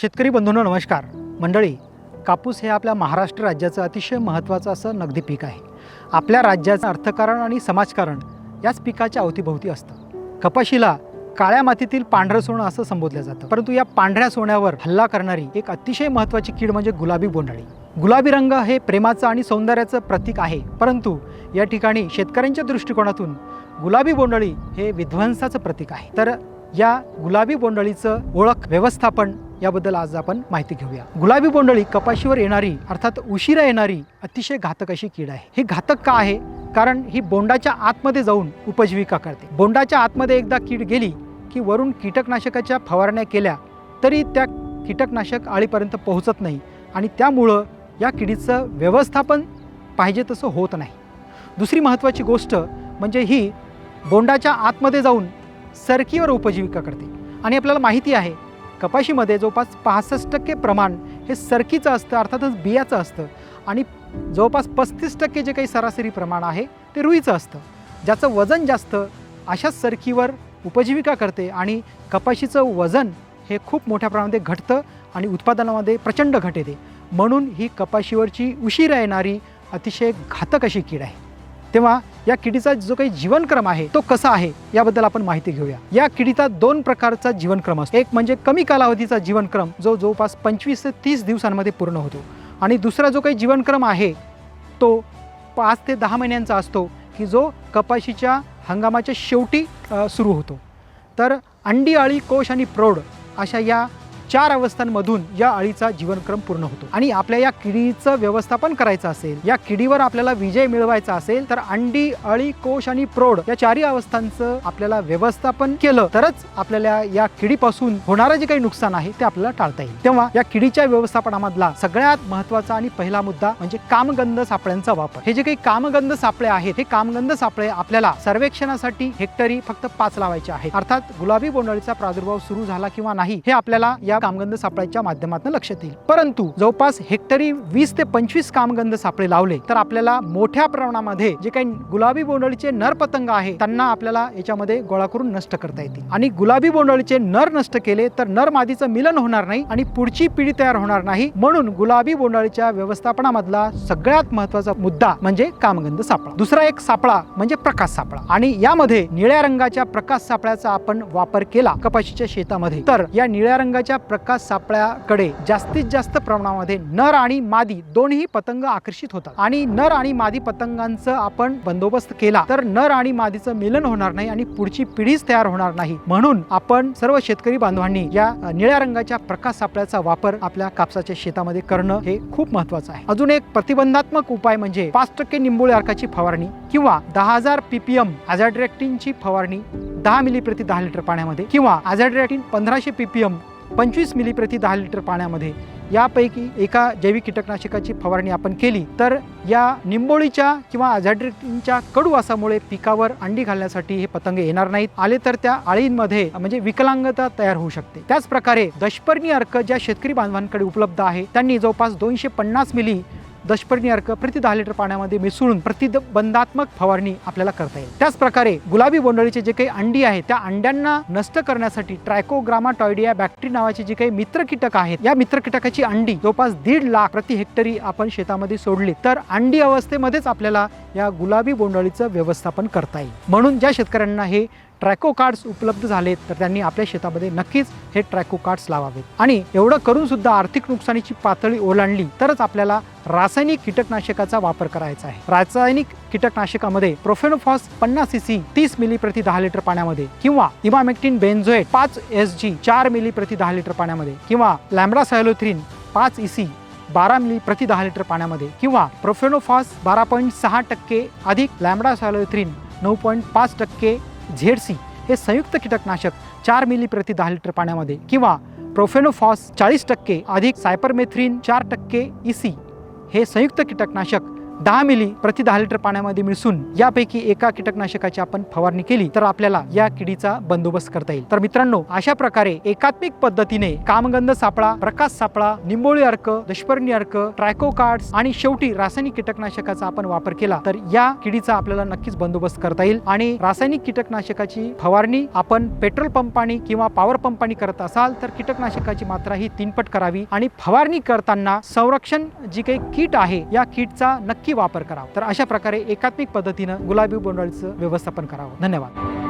शेतकरी बंधूंनो नमस्कार. मंडळी कापूस हे आपल्या महाराष्ट्र राज्याचं अतिशय महत्त्वाचं असं नगदी पीक आहे. आपल्या राज्याचं अर्थकारण आणि समाजकारण याच पिकाच्या अवतीभोवती असतं. कपाशीला काळ्या मातीतील पांढरं सोनं असं संबोधलं जातं. परंतु या पांढऱ्या सोन्यावर हल्ला करणारी एक अतिशय महत्त्वाची कीड म्हणजे गुलाबी बोंडाळी गुलाबी रंग हे प्रेमाचं आणि सौंदर्याचं प्रतीक आहे. परंतु या ठिकाणी शेतकऱ्यांच्या दृष्टिकोनातून गुलाबी बोंडळी हे विध्वंसाचं प्रतीक आहे. तर या गुलाबी बोंडळीचं ओळख व्यवस्थापन याबद्दल आज आपण माहिती घेऊया. गुलाबी बोंडळी कपाशीवर येणारी अर्थात उशिरा येणारी अतिशय घातक अशी कीड आहे. ही घातक का आहे? कारण ही बोंडाच्या आतमध्ये जाऊन उपजीविका करते. बोंडाच्या आतमध्ये एकदा कीड गेली की वरून कीटकनाशकाच्या फवारण्या केल्या तरी त्या कीटकनाशक आळीपर्यंत पोहोचत नाही आणि त्यामुळं या किडीचं व्यवस्थापन पाहिजे तसं होत नाही. दुसरी महत्त्वाची गोष्ट म्हणजे ही बोंडाच्या आतमध्ये जाऊन सरकीवर उपजीविका करते. आणि आपल्याला माहिती आहे कपाशीमध्ये जवळपास पासष्ट टक्के प्रमाण हे सरकीचं असतं अर्थातच बियाचं असतं. आणि जवळपास पस्तीस टक्के जे काही सरासरी प्रमाण आहे ते रुईचं असतं. ज्याचं वजन जास्त अशाच सरकीवर उपजीविका करते आणि कपाशीचं वजन हे खूप मोठ्या प्रमाणामध्ये घटतं आणि उत्पादनामध्ये प्रचंड घट येते. म्हणून ही कपाशीवरची उशिरा येणारी अतिशय घातक अशी कीड आहे. तेव्हा या किडीचा जो काही जीवनक्रम आहे तो कसा आहे याबद्दल आपण माहिती घेऊया. या किडीचा दोन प्रकारचा जीवनक्रम असतो. एक म्हणजे कमी कालावधीचा जीवनक्रम जो जवळपास पंचवीस ते तीस दिवसांमध्ये पूर्ण होतो. आणि दुसरा जो काही जीवनक्रम आहे तो पाच ते दहा महिन्यांचा असतो की जो कपाशीच्या हंगामाच्या शेवटी सुरू होतो. तर अंडी अळी कोश आणि प्रौढ अशा या चार अवस्थांमधून या अळीचा जीवनक्रम पूर्ण होतो. आणि आपल्या या किडीचं व्यवस्थापन करायचं असेल या किडीवर आपल्याला विजय मिळवायचा असेल तर अंडी अळी कोश आणि प्रौढ या चारही अवस्थांचं आपल्याला व्यवस्थापन केलं तरच आपल्याला या किडीपासून होणारं जे काही नुकसान आहे ते आपल्याला टाळता येईल. तेव्हा या किडीच्या व्यवस्थापनामधला सगळ्यात महत्त्वाचा आणि पहिला मुद्दा म्हणजे कामगंध सापळ्यांचा वापर. हे जे काही कामगंध सापळे आहेत हे कामगंध सापळे आपल्याला सर्वेक्षणासाठी हेक्टरी फक्त पाच लावायचे आहेत. अर्थात गुलाबी बोंडअळीचा प्रादुर्भाव सुरू झाला किंवा नाही हे आपल्याला या कामगंध सापळ्याच्या माध्यमातून लक्षात येईल. परंतु जवळपास हेक्टरी वीस ते पंचवीस कामगंध सापळे लावले तर आपल्याला मोठ्या प्रमाणामध्ये जे काही गुलाबी बोंडळीचे नर पतंग आहे त्यांना आपल्याला याच्यामध्ये गोळा करून नष्ट करता येतील. आणि गुलाबी बोंडळीचे नर नष्ट केले तर नर मादीचं मिलन होणार नाही आणि पुढची पिढी तयार होणार नाही म्हणून गुलाबी बोंडळीच्या व्यवस्थापनामधला सगळ्यात महत्त्वाचा मुद्दा म्हणजे कामगंध सापळा. दुसरा एक सापळा म्हणजे प्रकाश सापळा. आणि यामध्ये निळ्या रंगाच्या प्रकाश सापळ्याचा आपण वापर केला कपाशीच्या शेतामध्ये तर या निळ्या रंगाच्या प्रकाश सापळ्याकडे जास्तीत जास्त प्रमाणामध्ये नर आणि मादी दोन्ही पतंग आकर्षित होतात. आणि नर आणि मादी पतंगांचं आपण बंदोबस्त केला तर नर आणि मादीचं मिलन होणार नाही आणि पुढची पिढीच तयार होणार नाही. म्हणून आपण सर्व शेतकरी बांधवांनी या निळ्या रंगाच्या प्रकाश सापळ्याचा वापर आपल्या कापसाच्या शेतामध्ये करणं हे खूप महत्वाचं आहे. अजून एक प्रतिबंधात्मक उपाय म्हणजे पाच टक्के निंबोळी अर्काची फवारणी किंवा दहा हजार पीपीएम ची फवारणी दहा मिली प्रति दहा लिटर पाण्यामध्ये किंवा आझाड्रॅक्टिन पंधराशे पीपीएम पंचवीस मिली प्रति दहा लिटर पाण्यामध्ये यापैकी एका जैविक कीटकनाशकाची फवारणी आपण केली तर या निंबोळीच्या किंवा आझाड्रेटिनच्या कडू वासामुळे पिकावर अंडी घालण्यासाठी हे पतंग येणार नाहीत. आले तर त्या आळींमध्ये म्हणजे विकलांगता तयार होऊ शकते. त्याच प्रकारे दशपर्णी अर्क ज्या शेतकरी बांधवांकडे उपलब्ध आहे त्यांनी जवळपास दोनशे पन्नास मिली दशपर्णी अर्क प्रति दहा लिटर पाण्यामध्ये मिसळून प्रतिबंधात्मक फवारणी आपल्याला करता येईल. त्याच प्रकारे गुलाबी बोंडळीचे जे काही अंडी आहेत त्या अंड्यांना नष्ट करण्यासाठी ट्रायकोग्रामा टॉयडिया बॅक्टरी नावाचे जे काही मित्र कीटक आहेत या मित्र कीटकाची अंडी जवळपास दीड लाख प्रति हेक्टरी आपण शेतामध्ये सोडली. तर अंडी अवस्थेमध्येच आपल्याला या गुलाबी बोंडअळीचं व्यवस्थापन करता येईल. म्हणून ज्या शेतकऱ्यांना हे ट्रॅको कार्ड्स उपलब्ध झालेत तर त्यांनी आपल्या शेतामध्ये नक्कीच हे ट्रॅको कार्ड्स लावावेत. आणि एवढं करून सुद्धा आर्थिक नुकसानीची पातळी ओलांडली तरच आपल्याला रासायनिक कीटकनाशकाचा वापर करायचा आहे. रासायनिक कीटकनाशकामध्ये प्रोफेनोफॉस पन्नास सी तीस मिली प्रति दहा लिटर पाण्यामध्ये किंवा इमामेक्टिन बेन्झोएट पाच एस जी चार मिली प्रति दहा लिटर पाण्यामध्ये किंवा लॅम्ब्रा सायलोथ्रीन पाच इसी बारा मिली प्रति दहा लिटर पाण्यामध्ये किंवा प्रोफेनोफॉस बारा पॉईंट सहा टक्के अधिक लॅमडा सॅलोथ्रीन नऊ पॉईंट पाच टक्के झेडसी हे संयुक्त कीटकनाशक चार मिली प्रति दहा लिटर पाण्यामध्ये किंवा प्रोफेनोफॉस चाळीस टक्के अधिक सायपरमेथ्रिन चार टक्के इसी हे संयुक्त कीटकनाशक दहा मिली प्रति दहा लिटर पाण्यामध्ये मिसळून यापैकी एका कीटकनाशकाची आपण फवारणी केली तर आपल्याला या किडीचा बंदोबस्त करता येईल. तर मित्रांनो अशा प्रकारे एकात्मिक पद्धतीने कामगंध सापळा प्रकाश सापळा निंबोळी अर्क दशपर्णी अर्क ट्रायको कार्ड्स आणि शेवटी रासायनिक कीटकनाशकाचा आपण वापर केला तर या किडीचा आपल्याला नक्कीच बंदोबस्त करता येईल आणि रासायनिक कीटकनाशकाची फवारणी आपण पेट्रोल पंपाने किंवा पॉवर पंपाने करत असाल तर कीटकनाशकाची मात्रा ही तीनपट करावी आणि फवारणी करताना संरक्षण जी काही किट आहे या किटचा नक्की वापर करावा. तर अशा प्रकारे एकात्मिक पद्धतीनं गुलाबी बोंडाळीचं व्यवस्थापन करावं. धन्यवाद.